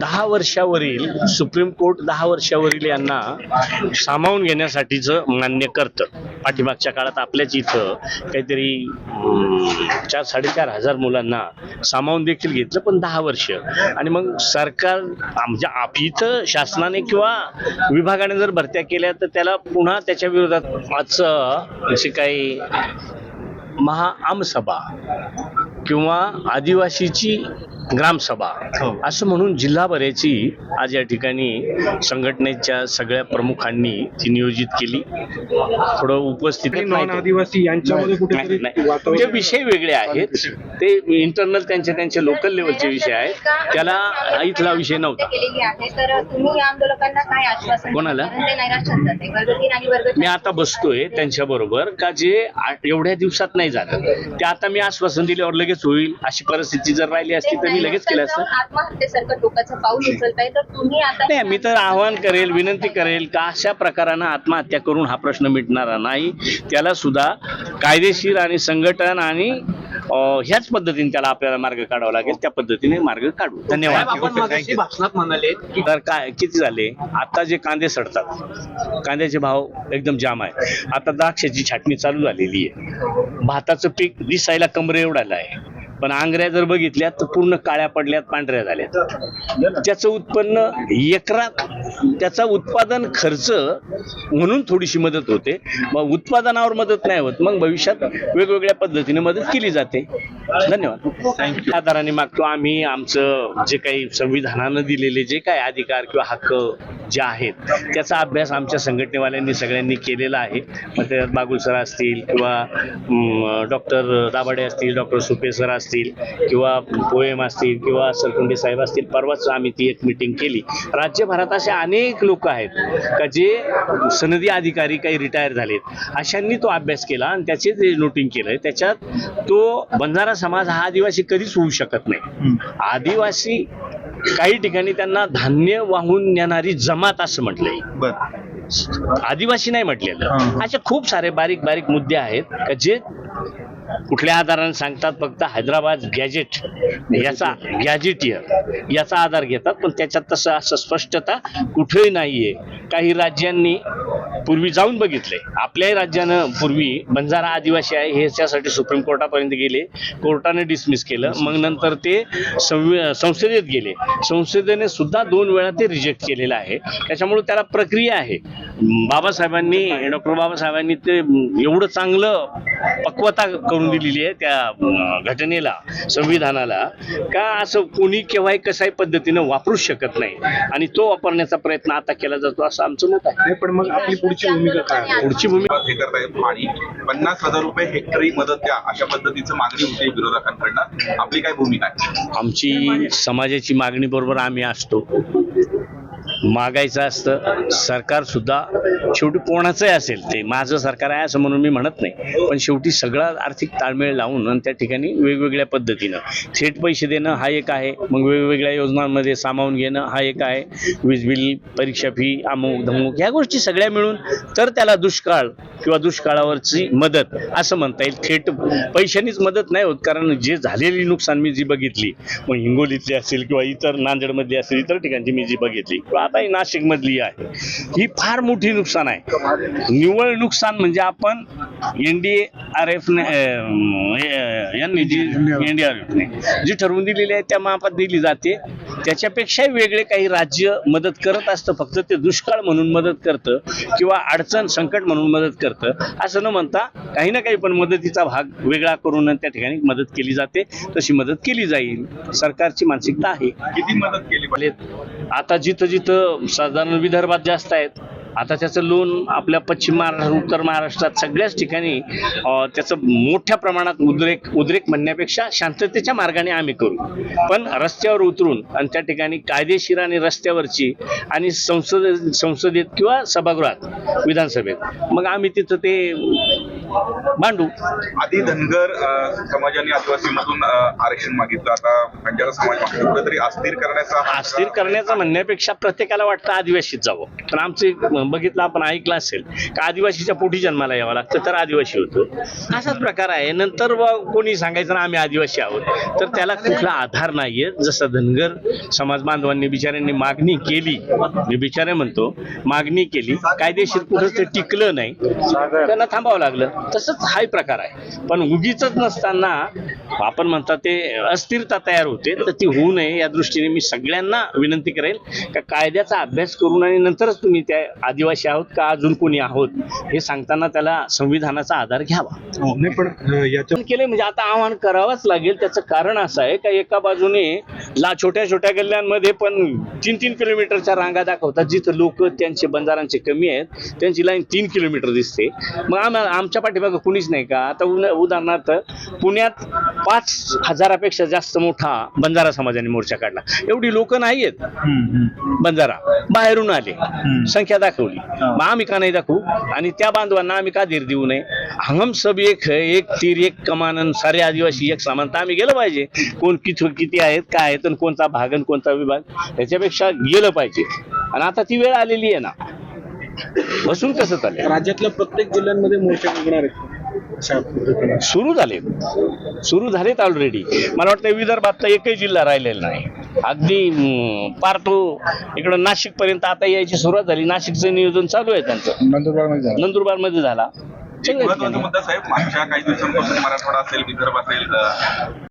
दहा वर्षावरील supreme court दहा वर्षावरील यांना सामावून घेण्यासाठीचं मान्य करतं. पाठीमागच्या काळात आपल्याच इथं काहीतरी चार साडेचार हजार मुलांना सामावून देखील घेतलं पण दहा वर्ष. आणि मग सरकार म्हणजे आप इथं शासनाने किंवा विभागाने जर भरत्या केल्या तर त्याला पुन्हा त्याच्या विरोधात आजचं असे काही महाआमसभा किंवा आदिवासीची ग्रामसभा. असं म्हणून जिल्हाभराची आज या ठिकाणी संघटनेच्या सगळ्या प्रमुखांनी ती नियोजित केली. थोडं उपस्थित आदिवासी यांच्यामध्ये कुठेतरी ते विषय वेगळे आहेत ते इंटरनल त्यांचे त्यांचे लोकल लेवलचे विषय आहेत. त्याला इथला विषय नव्हता. केलेली आहे तर तुम्ही या आंदोलकांना काय आश्वासन कोणाला? मी आता बसतोय त्यांच्या बरोबर का जे एवढ्या दिवसात नाही झालं. ते आता मी आश्वासन दिल्यावर लगेच होईल अशी परिस्थिती जर राहिली असती तर मी लगेच केलं असतं? आत्महत्येसारखं टोकाचं पाऊल उचलताय तर तुम्ही आता नाही मी तर आवाहन करेल विनंती करेल का अशा प्रकारानं आत्महत्या करून हा प्रश्न मिटणारा नाही. त्याला सुद्धा कायदेशीर आणि संघटन आणि ह्याच पद्धतीने त्याला आपल्याला मार्ग काढावा लागेल. त्या पद्धतीने मार्ग काढू. धन्यवाद. भाषणात म्हणाले की तर काय किती झाले? आता जे कांदे सडतात कांद्याचे भाव एकदम जाम आहे. आता द्राक्षाची छाटणी चालू झालेली आहे. भाताचं पीक दिसायला कमरे एवढाला आहे. पण आंगऱ्या जर बघितल्या तर पूर्ण काळ्या पडल्यात पांढऱ्या झाल्यात. त्याचं उत्पन्न एकरात त्याचा उत्पादन खर्च म्हणून थोडीशी मदत होते. मग उत्पादनावर मदत नाही होत मग भविष्यात वेगवेगळ्या पद्धतीने मदत केली जाते. धन्यवाद. आधाराने मागतो आम्ही आमचं जे काही संविधानानं दिलेले जे काही अधिकार किंवा हक्क जे आहेत त्याचा अभ्यास आमच्या संघटनेवाल्यांनी सगळ्यांनी केलेला आहे. मग त्यात बागुल सर असतील किंवा डॉक्टर दाभाडे असतील डॉक्टर सुपे सर असतील किंवा पोएम असतील किंवा सरकुंडे साहेब असतील परवाच आम्ही ती एक मिटिंग केली. राज्यभरात असे अनेक लोक आहेत का जे सनदी अधिकारी काही रिटायर झालेत. अशांनी तो अभ्यास केला आणि त्याचे जे नोटिंग केलंय त्याच्यात तो बंजारा समाज हा आदिवासी कधीच होऊ शकत नाही. आदिवासी काही ठिकाणी त्यांना धान्य वाहून नेणारी जमात असं म्हटलंय. आदिवासी नाही म्हटलेलं. असे खूप सारे बारीक बारीक मुद्दे आहेत का जे कुठल्या आधाराने सांगतात फक्त हैदराबाद गॅजेट याचा गॅजेटियर याचा आधार घेतात पण त्याच्यात तसं असं स्पष्टता कुठेही नाहीये. काही राज्यांनी पूर्वी जाऊन बघितले. आपल्याही राज्यानं पूर्वी बंजारा आदिवासी आहे ह्याच्यासाठी सुप्रीम कोर्टापर्यंत गेले. कोर्टाने डिसमिस केलं. मग नंतर ते संसदेत गेले. संसदेने सुद्धा दोन वेळा ते रिजेक्ट केलेलं आहे. त्याच्यामुळे त्याला प्रक्रिया आहे. बाबासाहेबांनी डॉक्टर बाबासाहेबांनी ते एवढं चांगलं पक्वता करून दिलेली आहे त्या घटनेला संविधानाला का असं कोणी केव्हाही कशाही पद्धतीनं वापरूच शकत नाही. आणि तो वापरण्याचा प्रयत्न आता केला जातो असं आमचं मत आहे. पण मग आपली पुढची भूमिका काय आहे? पुढची भूमिका हे करतायत आणि पन्नास हजार रुपये हेक्टरी मदत द्या अशा पद्धतीचं मागणी होती विरोधकांकडनं. आपली काय भूमिका आहे? आमची समाजाची मागणी बरोबर आम्ही असतो. मागायचं असतं सरकार सुद्धा शेवटी कोणाचंही असेल ते माझं सरकार आहे असं म्हणून मी म्हणत नाही. पण शेवटी सगळा आर्थिक ताळमेळ लावून आणि त्या ठिकाणी वेगवेगळ्या पद्धतीनं थेट पैसे देणं हा एक आहे मग वेगवेगळ्या योजनांमध्ये सामावून घेणं हा एक आहे. वीज बिल परीक्षा फी अमुक धमुक ह्या गोष्टी सगळ्या मिळून तर त्याला दुष्काळ किंवा दुष्काळावरची मदत असं म्हणता येईल. थेट पैशांनीच मदत नाही होत कारण जे झालेली नुकसान मी जी बघितली मग हिंगोलीतली असेल किंवा इतर नांदेडमधली असेल इतर ठिकाणची मी जी बघितली किंवा आता ही नाशिकमधली आहे. ही फार मोठी नुकसान आहे. निव्वळ नुकसान म्हणजे आपण एन डी आर एफ यांनी जी एन डी आर एफने जी ठरवून दिलेली आहे त्या मापात दिली जाते. त्याच्यापेक्षाही वेगळे काही राज्य मदत करत असतं फक्त ते दुष्काळ म्हणून मदत करतं किंवा अडचण संकट म्हणून मदत करतं असं न म्हणता काही ना काही पण मदतीचा भाग वेगळा करून त्या ठिकाणी मदत केली जाते. तशी मदत केली जाईल. सरकारची मानसिकता आहे. किती मदत केली. आता जिथं जिथं साधारण विदर्भात जास्त आहेत आता त्याचं लोन आपल्या पश्चिम महाराष्ट्र उत्तर महाराष्ट्रात सगळ्याच ठिकाणी त्याचं मोठ्या प्रमाणात उद्रेक उद्रेक म्हणण्यापेक्षा शांततेच्या मार्गाने आम्ही करू. पण रस्त्यावर उतरून आणि त्या ठिकाणी कायदेशीर आणि रस्त्यावरची आणि संसद संसदेत किंवा सभागृहात विधानसभेत मग आम्ही तिथं ते मांडू. आधी धनगर समाजाने आदिवासीमधून आरक्षण मागितलं. आता बंजारा समाज कुठेतरी अस्थिर करण्याचा अस्थिर करण्याचं म्हणण्यापेक्षा प्रत्येकाला वाटतं आदिवासीच जावं. पण आमचे बघितलं आपण ऐकलं असेल का आदिवासीच्या पोटी जन्माला यावं लागतं तर आदिवासी होतो. असाच प्रकार आहे. नंतर कोणी सांगायचं ना आम्ही आदिवासी आहोत तर त्याला कुठला आधार नाहीये. जसं धनगर समाज बांधवांनी बिचाऱ्यांनी मागणी केली मी बिचारे म्हणतो मागणी केली कायदेशीर कुठं ते टिकलं नाही. त्यांना थांबावं लागलं. तसंच हाही प्रकार आहे. पण उगीच नसताना आपण म्हणतात ते अस्थिरता तयार होते तर ती होऊ नये या दृष्टीने मी सगळ्यांना विनंती करेल का कायद्याचा अभ्यास करून आणि नंतरच तुम्ही त्या आदिवासी आहोत का अजून कोणी आहोत हे सांगताना त्याला संविधानाचा आधार घ्यावा. याच्या पण केले म्हणजे आता आव्हान करावंच लागेल. त्याचं कारण असं आहे का एका बाजूने ला छोट्या छोट्या गल्ल्यांमध्ये पण तीन तीन किलोमीटरच्या रांगा दाखवतात जिथं लोक त्यांचे बंजारांचे कमी आहेत. त्यांची लाईन तीन किलोमीटर दिसते. मग आम्हाला आमच्या पाठीमागं कुणीच नाही का? आता उदाहरणार्थ पुण्यात पाच हजारापेक्षा जास्त मोठा बंजारा समाजाने मोर्चा काढला. एवढी लोक नाही आहेत बंजारा. बाहेरून आले. संख्या दाखवली. मग आम्ही का नाही दाखवू? आणि त्या बांधवांना आम्ही का धीर देऊ नये? हम सब एक है एक तीर एक कमान सारे आदिवासी एक समान तर आम्ही गेलं पाहिजे. कोण किती किती आहेत काय आहेत आणि कोणता भाग आणि कोणता विभाग? याच्यापेक्षा गेलं पाहिजे. आणि आता ती वेळ आलेली आहे ना. बसून कसं चालेल? राज्यातल्या प्रत्येक जिल्ह्यांमध्ये मोर्चे निघणार आहेत पद्धतीने सुरू झाले. सुरू झालेत ऑलरेडी मला वाटतं विदर्भात तर एकही जिल्हा राहिलेला नाही. अगदी हम्म, पार तो इकडं नाशिक पर्यंत आता यायची सुरुवात झाली. नाशिकचं नियोजन चालू आहे त्यांचं. नंदुरबारमध्ये झाला. एक महत्त्वाचा मुद्दा साहेब मागच्या काही दिवसांपासून मराठवाडा असेल विदर्भ असेल